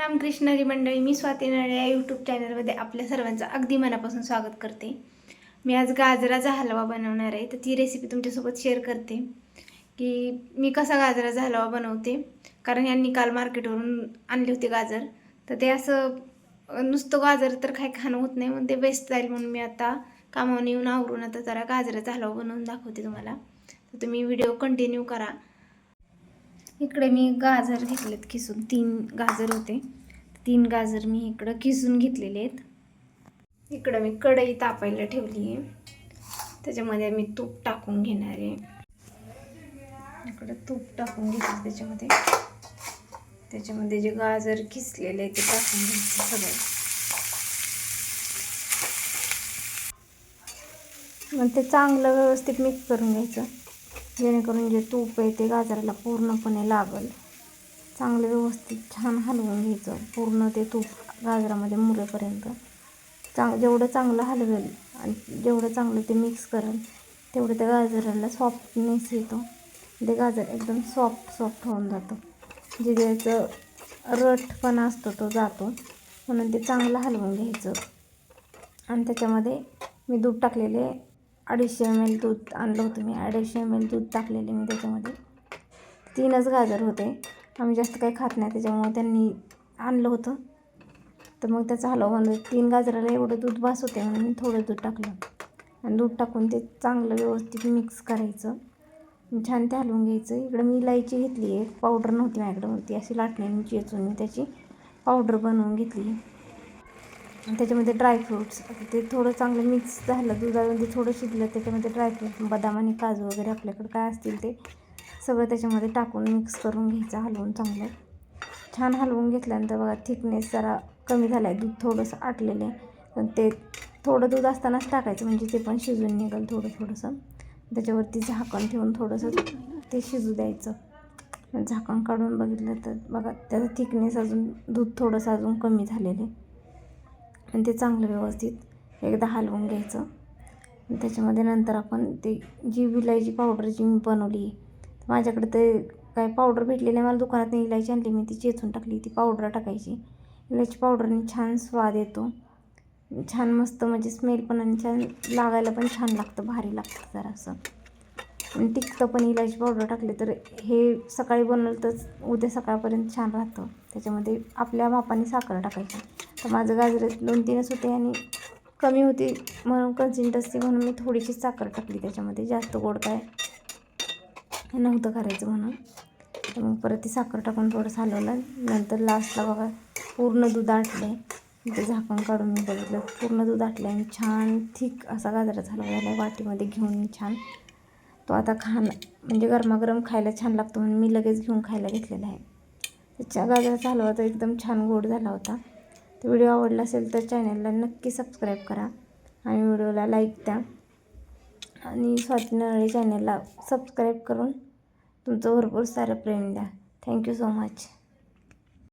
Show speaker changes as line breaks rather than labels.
रामकृष्णारी मंडळी मी स्वाती नळे या यूट्यूब चॅनलमध्ये आपल्या सर्वांचं अगदी मनापासून स्वागत करते. मी आज गाजराचा हलवा बनवणार आहे तर ती रेसिपी तुमच्यासोबत शेअर करते की मी कसा गाजराचा हलवा बनवते. कारण यांनी काल मार्केटवरून आणली होती गाजर तर ते असं नुसतं गाजर तर काही खाणं होत नाही म्हणून ते बेस्ट जाईल म्हणून मी आता कामावून येऊन आवरून आता जरा गाजराचा हलवा बनवून दाखवते तुम्हाला. तर तुम्ही व्हिडिओ कंटिन्यू करा. इकडे मी गाजर घेतलेत किसून तीन गाजर होते. तीन गाजर मी इकडं किसून घेतलेले आहेत. इकडं मी कढई तापायला ठेवली आहे. त्याच्यामध्ये मी तूप टाकून घेणार आहे. इकडं तूप टाकून घेतलं त्याच्यामध्ये. त्याच्यामध्ये जे गाजर किसलेले आहे ते टाकून घ्यायचे सगळे. मग ते चांगलं व्यवस्थित मिक्स करून घ्यायचं. जेणेकरून जे तूप आहे ते गाजराला पूर्णपणे लागल. चांगलं व्यवस्थित छान हलवून घ्यायचं. पूर्ण ते तूप गाजरामध्ये मुरेपर्यंत. चांग जेवढं चांगलं हलवेल आणि जेवढं चांगलं ते मिक्स करेल तेवढं त्या गाजराला सॉफ्टनेस येतो. ते गाजर एकदम सॉफ्ट सॉफ्ट होऊन जातं. जे त्याचं रटपणा असतो तो जातो. म्हणून ते चांगलं हलवून घ्यायचं. आणि त्याच्यामध्ये मी दूध टाकलेले अडीचशे एम एल दूध आणलं होतं मी. अडीचशे एम एल दूध टाकलेले मी त्याच्यामध्ये. तीनच गाजर होते. आम्ही जास्त काही खात नाही त्याच्यामुळे त्यांनी आणलं होतं. तर मग त्याचा हलवा म्हणजे तीन गाजराला एवढं दूध बास होते म्हणून मी थोडं दूध टाकलं. आणि दूध टाकून ते चांगलं व्यवस्थित मिक्स करायचं. छान ते हलवून घ्यायचं. इकडं मी इलायची घेतली. आहे पावडर नव्हती माझ्याकडं. मग ती अशी लाटण्याने चेचून मी त्याची पावडर बनवून घेतली. आहे त्याच्यामध्ये ड्रायफ्रूट्स ते थोडं चांगलं मिक्स झालं दुधामध्ये थोडं शिजलं त्याच्यामध्ये ड्रायफ्रूट बदाम आणि काजू वगैरे आपल्याकडे काय असतील ते सगळं त्याच्यामध्ये टाकून मिक्स करून घ्यायचं हलवून चांगलं. छान हलवून घेतल्यानंतर बघा थिकनेस जरा कमी झाला आहे दूध थोडंसं आटलेलं आहे. पण ते थोडं दूध असतानाच टाकायचं म्हणजे ते पण शिजून निघेल थोडं थोडंसं. त्याच्यावरती झाकण ठेवून थोडंसं ते शिजू द्यायचं. झाकण काढून बघितलं तर बघा त्याचा थिकनेस अजून दूध थोडंसं अजून कमी झालेलं आहे. आणि ते चांगलं व्यवस्थित एकदा हलवून घ्यायचं. त्याच्यामध्ये नंतर आपण ते जी विलायची पावडर जी मी बनवली माझ्याकडे ते काय पावडर भेटलेली आहे मला दुकानात इलायची आणली मी ती चेचून टाकली ती पावडर टाकायची. इलायची पावडरने छान स्वाद येतो. छान मस्त म्हणजे स्मेल पण आणि छान लागायला पण छान लागतं भारी लागतं जरासं. आणि टिकतं पण इलायची पावडर टाकली तर हे सकाळी बनवलं तर उद्या सकाळपर्यंत छान राहतं. त्याच्यामध्ये आपल्या मापाने साखर टाकायची. तर माझं गाजर दोन तीनच होते आणि कमी होती म्हणून कन्सिस्टन्सी म्हणून मी थोडीशी साखर टाकली. त्याच्यामध्ये जास्त गोड काय नव्हतं करायचं म्हणून. तर मग परत ती साखर टाकून थोडंसं हलवलं. नंतर लास्टला बघा पूर्ण दूध आटलं ते झाकण काढून मी बघितलं. पूर्ण दूध आटलं आणि छान थिक असा गाजराचा हलवा झाला वाटीमध्ये घेऊन छान तो आता खाणं म्हणजे गरमागरम खायला छान लागतो म्हणून मी लगेच घेऊन खायला घेतलेला आहे. त्याच्या गाजराचा हलवा तर एकदम छान गोड झाला होता. तर व्हिडिओ आवडला असेल तर चॅनलला नक्की सबस्क्राईब करा आणि व्हिडिओला लाईक द्या. आणि स्वाती नळे चॅनलला सबस्क्राईब करून तुमचं भरपूर सारं प्रेम द्या. Thank you so much.